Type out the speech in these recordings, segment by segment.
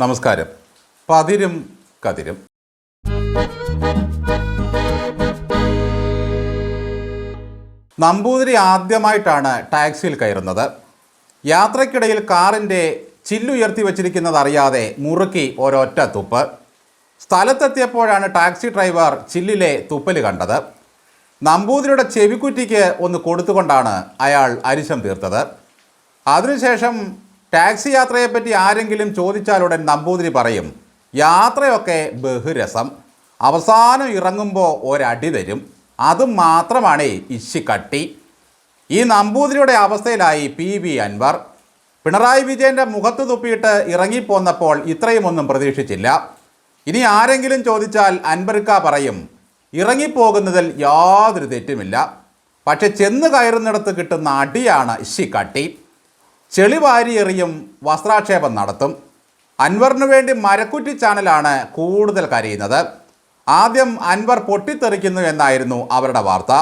നമസ്കാരം. പതിരും കതിരും. നമ്പൂതിരി ആദ്യമായിട്ടാണ് ടാക്സിയിൽ കയറുന്നത്. യാത്രയ്ക്കിടയിൽ കാറിന്റെ ചില്ലുയർത്തി വച്ചിരിക്കുന്നത് അറിയാതെ മുറുക്കി ഒരൊറ്റ തുപ്പ്. സ്ഥലത്തെത്തിയപ്പോഴാണ് ടാക്സി ഡ്രൈവർ ചില്ലിലെ തുപ്പൽ കണ്ടത്. നമ്പൂതിരിയുടെ ചെവിക്കുറ്റിക്ക് ഒന്ന് കൊടുത്തുകൊണ്ടാണ് അയാൾ അരിശം തീർത്തത്. അതിനുശേഷം ടാക്സി യാത്രയെപ്പറ്റി ആരെങ്കിലും ചോദിച്ചാലുടൻ നമ്പൂതിരി പറയും. യാത്രയൊക്കെ ബഹുരസം. അവസാനം ഇറങ്ങുമ്പോൾ ഒരടി തരും. അതും മാത്രമാണ് ഇശിക്കട്ടി. ഈ നമ്പൂതിരിയുടെ അവസ്ഥയിലായി പി വി അൻവർ. പിണറായി വിജയന്റെ മുഖത്ത് തുപ്പിയിട്ട് ഇറങ്ങിപ്പോന്നപ്പോൾ ഇത്രയുമൊന്നും പ്രതീക്ഷിച്ചില്ല. ഇനി ആരെങ്കിലും ചോദിച്ചാൽ അൻബർക്ക പറയും. ഇറങ്ങിപ്പോകുന്നതിൽ യാതൊരു തെറ്റുമില്ല. പക്ഷെ ചെന്ന് കയറുന്നിടത്ത് കിട്ടുന്ന അടിയാണ് ഇശിക്കട്ടി. ചെളി വാരിയെറിയും വസ്ത്രാക്ഷേപം നടത്തും. അൻവറിനു വേണ്ടി മരക്കുറ്റി ചാനലാണ് കൂടുതൽ കരയുന്നത്. ആദ്യം അൻവർ പൊട്ടിത്തെറിക്കുന്നു എന്നായിരുന്നു അവരുടെ വാർത്ത.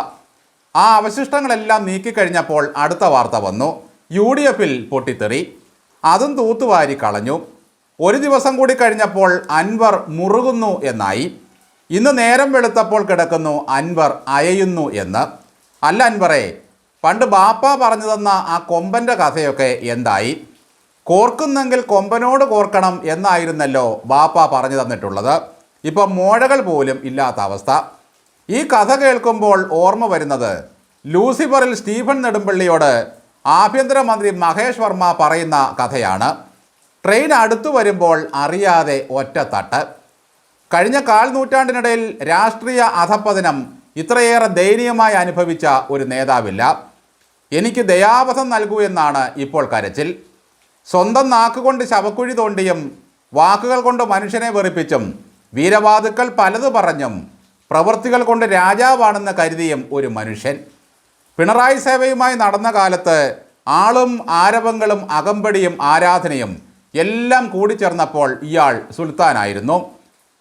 ആ അവശിഷ്ടങ്ങളെല്ലാം നീക്കിക്കഴിഞ്ഞപ്പോൾ അടുത്ത വാർത്ത വന്നു. യു ഡി എഫിൽ പൊട്ടിത്തെറി. അതും തൂത്തുവാരി കളഞ്ഞു. ഒരു ദിവസം കൂടി കഴിഞ്ഞപ്പോൾ അൻവർ മുറുകുന്നു എന്നായി. ഇന്ന് നേരം വെളുത്തപ്പോൾ കിടക്കുന്നു അൻവർ അയയുന്നു എന്ന്. അല്ല അൻവറെ പണ്ട് ബാപ്പ പറഞ്ഞു തന്ന ആ കൊമ്പന്റെ കഥയൊക്കെ എന്തായി? കോർക്കുന്നെങ്കിൽ കൊമ്പനോട് കോർക്കണം എന്നായിരുന്നല്ലോ ബാപ്പ പറഞ്ഞു തന്നിട്ടുള്ളത്. ഇപ്പം മോഴകൾ പോലും ഇല്ലാത്ത അവസ്ഥ. ഈ കഥ കേൾക്കുമ്പോൾ ഓർമ്മ വരുന്നത് ലൂസിഫറിൽ സ്റ്റീഫൻ നെടുമ്പള്ളിയോട് ആഭ്യന്തരമന്ത്രി മഹേഷ് വർമ്മ പറയുന്ന കഥയാണ്. ട്രെയിൻ അടുത്തു വരുമ്പോൾ അറിയാതെ ഒറ്റത്തട്ട് കഴിഞ്ഞ കാൽ നൂറ്റാണ്ടിനിടയിൽ രാഷ്ട്രീയ അധപ്പതനം ഇത്രയേറെ ദയനീയമായി അനുഭവിച്ച ഒരു നേതാവില്ല. എനിക്ക് ദയാവധം നൽകൂ എന്നാണ് ഇപ്പോൾ കരച്ചിൽ. സ്വന്തം നാക്കുകൊണ്ട് ശവക്കുഴി തോണ്ടിയും വാക്കുകൾ കൊണ്ട് മനുഷ്യനെ വെറുപ്പിച്ചും വീരവാതുക്കൾ പലത് പറഞ്ഞും പ്രവൃത്തികൾ കൊണ്ട് രാജാവാണെന്ന് കരുതിയും ഒരു മനുഷ്യൻ. പിണറായി സേവയുമായി നടന്ന കാലത്ത് ആളും ആരവങ്ങളും അകമ്പടിയും ആരാധനയും എല്ലാം കൂടിച്ചേർന്നപ്പോൾ ഇയാൾ സുൽത്താനായിരുന്നു.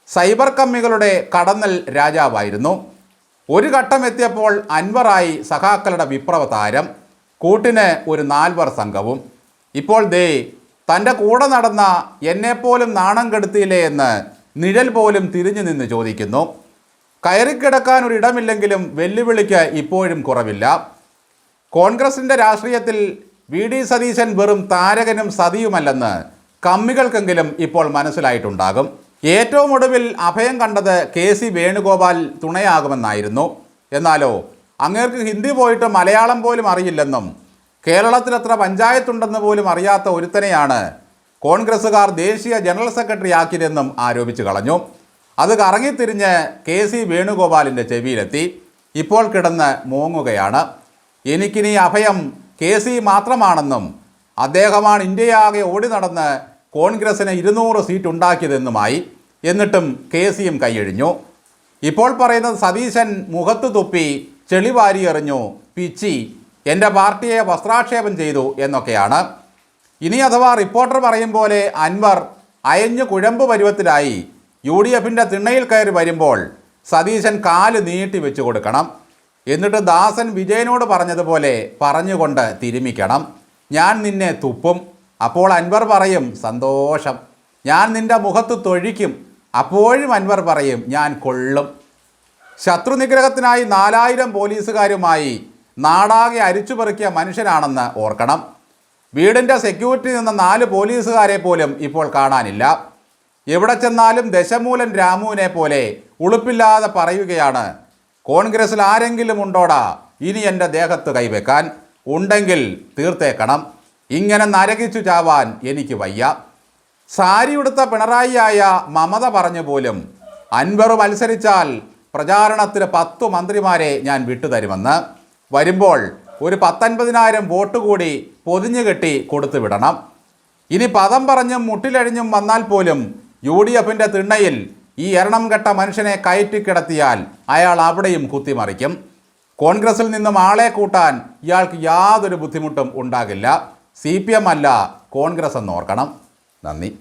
സൈബർ കമ്മികളുടെ കടന്നൽ രാജാവായിരുന്നു. ഒരു ഘട്ടം എത്തിയപ്പോൾ അൻവറായി സഖാക്കളുടെ വിപ്ലവ താരം കൂട്ടിന് ഒരു നാൽവർ സംഘവും. ഇപ്പോൾ ദേ തന്റെ കൂടെ നടന്ന എന്നെപ്പോലും നാണം കെടുത്തിയില്ലേ എന്ന് നിഴൽ പോലും തിരിഞ്ഞു നിന്ന് ചോദിക്കുന്നു. കയറിക്കിടക്കാൻ ഒരു ഇടമില്ലെങ്കിലും വെല്ലുവിളിക്ക് ഇപ്പോഴും കുറവില്ല. കോൺഗ്രസിന്റെ രാഷ്ട്രീയത്തിൽ വി ഡി സതീശൻ വെറും താരകനും സതിയുമല്ലെന്ന് കമ്മികൾക്കെങ്കിലും ഇപ്പോൾ മനസ്സിലായിട്ടുണ്ടാകും. ഏറ്റവും ഒടുവിൽ അഭയം കണ്ടത് കെ സി വേണുഗോപാൽ തുണയാകുമെന്നായിരുന്നു. എന്നാലോ അങ്ങേർക്ക് ഹിന്ദി പോയിട്ട് മലയാളം പോലും അറിയില്ലെന്നും കേരളത്തിൽ എത്ര പഞ്ചായത്തുണ്ടെന്ന് പോലും അറിയാത്ത ഒരുത്തനെയാണ് കോൺഗ്രസ്സുകാർ ദേശീയ ജനറൽ സെക്രട്ടറി ആക്കിയതെന്നും ആരോപിച്ചു കളഞ്ഞു. അത് കറങ്ങിത്തിരിഞ്ഞ് കെ സി വേണുഗോപാലിന്റെ ചെവിയിലെത്തി. ഇപ്പോൾ കിടന്ന് മൂങ്ങുകയാണ്. എനിക്കിനി അഭയം കെ സി മാത്രമാണെന്നും അദ്ദേഹമാണ് ഇന്ത്യയാകെ ഓടി നടന്ന് കോൺഗ്രസിന് ഇരുന്നൂറ് സീറ്റ് ഉണ്ടാക്കിയതെന്നുമായി എന്നിട്ടും കെ സിയും കൈയഴിഞ്ഞു. ഇപ്പോൾ പറയുന്നത് സതീശൻ മുഖത്ത് തുപ്പി ചെളി വാരിയെറിഞ്ഞു പിച്ചി എന്റെ പാർട്ടിയെ വസ്ത്രാക്ഷേപം ചെയ്തു എന്നൊക്കെയാണ്. ഇനി അഥവാ റിപ്പോർട്ടർ പറയും പോലെ അൻവർ അയഞ്ഞു കുഴമ്പ് പരുവത്തിലായി യു ഡി എഫിന്റെ തിണ്ണയിൽ കയറി വരുമ്പോൾ സതീശൻ കാൽ നീട്ടി വെച്ചു കൊടുക്കണം. എന്നിട്ട് ദാസൻ വിജയനോട് പറഞ്ഞതുപോലെ പറഞ്ഞുകൊണ്ട് തിരുമിക്കണം. ഞാൻ നിന്നെ തുപ്പും. അപ്പോൾ അൻവർ പറയും സന്തോഷം. ഞാൻ നിന്റെ മുഖത്ത് തൊഴിക്കും. അപ്പോഴും അൻവർ പറയും ഞാൻ കൊള്ളും. ശത്രുനിഗ്രഹത്തിനായി നാലായിരം പോലീസുകാരുമായി നാടാകെ അരിച്ചുപെറുക്കിയ മനുഷ്യനാണെന്ന് ഓർക്കണം. വീടിന്റെ സെക്യൂരിറ്റി നിന്ന നാല് പോലീസുകാരെ പോലും ഇപ്പോൾ കാണാനില്ല. എവിടെ ചെന്നാലും ദശമൂലൻ രാമുവിനെ പോലെ ഉളുപ്പില്ലാതെ പറയുകയാണ്. കോൺഗ്രസിൽ ആരെങ്കിലും ഉണ്ടോടാ? ഇനി എന്റെ ദേഹത്ത് കൈവെക്കാൻ. ഉണ്ടെങ്കിൽ തീർത്തേക്കണം. ഇങ്ങനെ നരകിച്ചു ചാവാൻ എനിക്ക് വയ്യ. സാരിയുടുത്ത പിണറായിയായ മമത പറഞ്ഞു പോലും അൻവർ മത്സരിച്ചാൽ പ്രചാരണത്തിന് പത്തു മന്ത്രിമാരെ ഞാൻ വിട്ടുതരുമെന്ന് വരുമ്പോൾ ഒരു പത്തൊൻപതിനായിരം വോട്ട് കൂടി പൊതിഞ്ഞു കെട്ടി കൊടുത്തു വിടണം. ഇനി പദം പറഞ്ഞും മുട്ടിലഴിഞ്ഞും വന്നാൽ പോലും യു ഡി എഫിന്റെ തിണ്ണയിൽ ഈ എരണം കെട്ട മനുഷ്യനെ കയറ്റി കിടത്തിയാൽ അയാൾ അവിടെയും കുത്തിമറിക്കും. കോൺഗ്രസിൽ നിന്നും ആളെ കൂട്ടാൻ ഇയാൾക്ക് യാതൊരു ബുദ്ധിമുട്ടും ഉണ്ടാകില്ല. സി പി എം അല്ല കോൺഗ്രസ് എന്ന് ഓർക്കണം. നന്ദി.